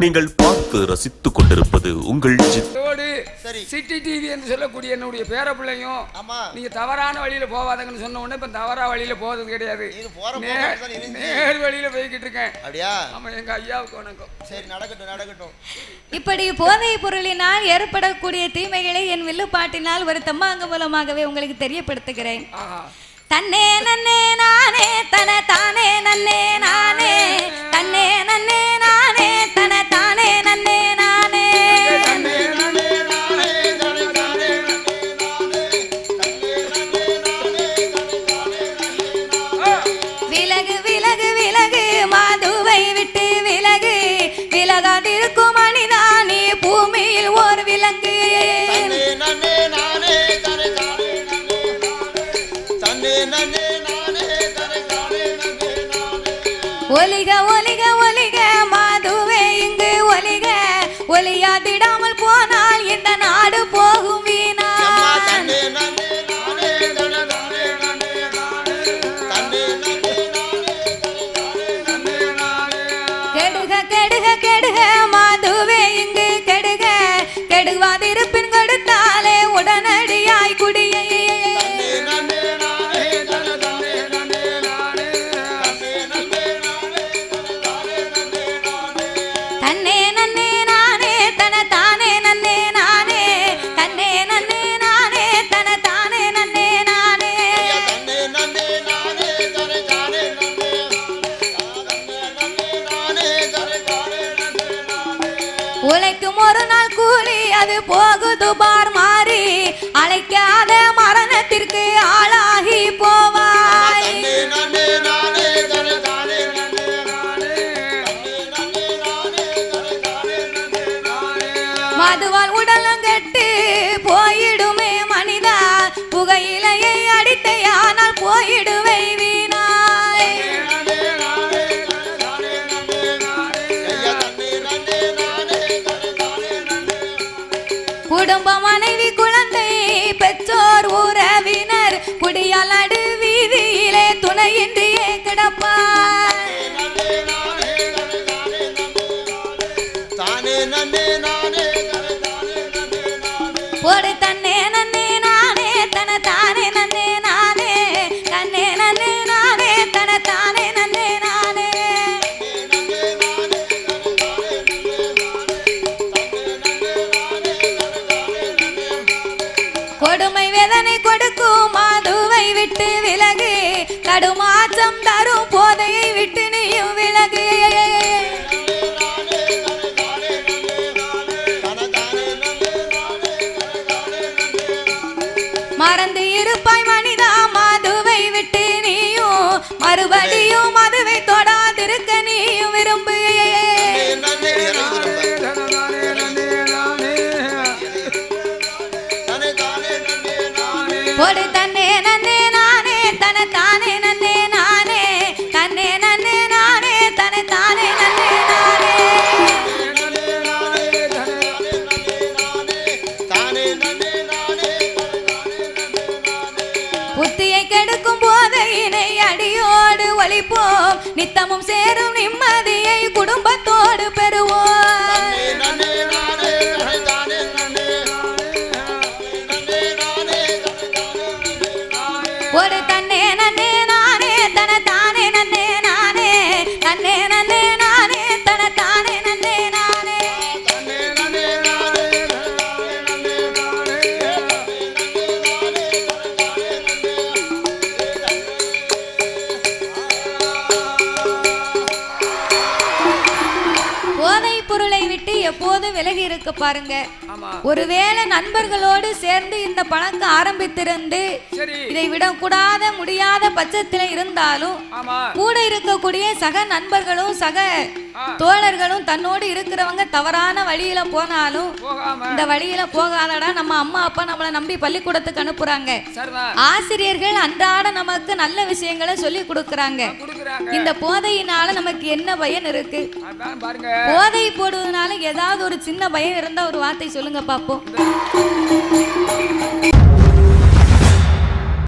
நீங்கள் பார்த்து ரசித்துக் கொண்டிருப்பது உங்கள் ஜித் இதோடு சரி. சிட்டி டிவி என்று சொல்லக்கூடிய என்னுடைய பேர பிள்ளையும் ஆமா. நீங்க தவறான வழியில போவாதங்கன்னு சொன்ன உடனே இப்ப தவறா வழியில போறது கிடையாது. நேர் வழியில போய்கிட்டு இருக்கேன். அப்படியா? ஆமா எங்க ஐயாவுக்கு வணக்கம். சரி நடக்கட்டும் நடக்கட்டும். இப்படி போதைப் பொருளினால் ஏற்படக்கூடிய தீமைகளை என் வில்லுப்பாட்டினால் ஒரு தம்மாங்க மூலமாகவே உங்களுக்கு தெரியப்படுத்துகிறேன். தன்னே நன்னே நானே ஒலிக ஒலிக ஒலிக மாதுவே இங்கு ஒலிக. ஒலியாதிடாமல் போனால் இந்த நாடு போகும் வீணா. தன்னே நன்னே நானே போகுது பார் மாறி அழைக்காத மரணத்திற்கு ஆளாகி போவாய். மதுவால் உடலம் கெட்டு போயிடுமே மனிதா. புகையிலையை அடித்தையானால் குடும்ப மனைவி குழந்தை பெற்றோர் உறவினர் குடியால் நடு வீதியிலே துணையின்றியே கிடப்பார் நன்னே நானே நன்னே தடுமாற்றம் தரும் போதையை விட்டு நீயும் விலகு. மறந்து இருப்பாய் மனிதா மதுவை விட்டு நீயும். மறுபடியும் மதுவை தொடாதிருக்க நீயும் விரும்பு. ஒரு கெடுக்கும் அடியோடு ஒழிப்போம் நித்தமும் சேரும் நிம்மதியை குடும்பத்தோடு விட்டு எப்போதும் விலகி இருக்க பாருங்க. ஒருவேளை நண்பர்களோடு சேர்ந்து இந்த பழக்கம் ஆரம்பித்திருந்து இதை விடக்கூடாத முடியாத பட்சத்தில் இருந்தாலும் கூட இருக்கக்கூடிய சக நண்பர்களும் சக. தோழர்களும் தன்னோடு இருக்கிறவங்க தவறான வழியில போனாலும் இந்த வழியில போகாதடா நம்ம அம்மா அப்பா நம்மளை நம்பி பள்ளிக்கூடத்துக்கு அனுப்புறாங்க. ஆசிரியர்கள் அன்றாட நமக்கு நல்ல விஷயங்களை சொல்லி கொடுக்குறாங்க. இந்த போதையினால நமக்கு என்ன பயன் இருக்கு? போதை போடுவதனால ஏதாவது ஒரு சின்ன பயம் இருந்தா ஒரு வார்த்தை சொல்லுங்க பாப்போம்.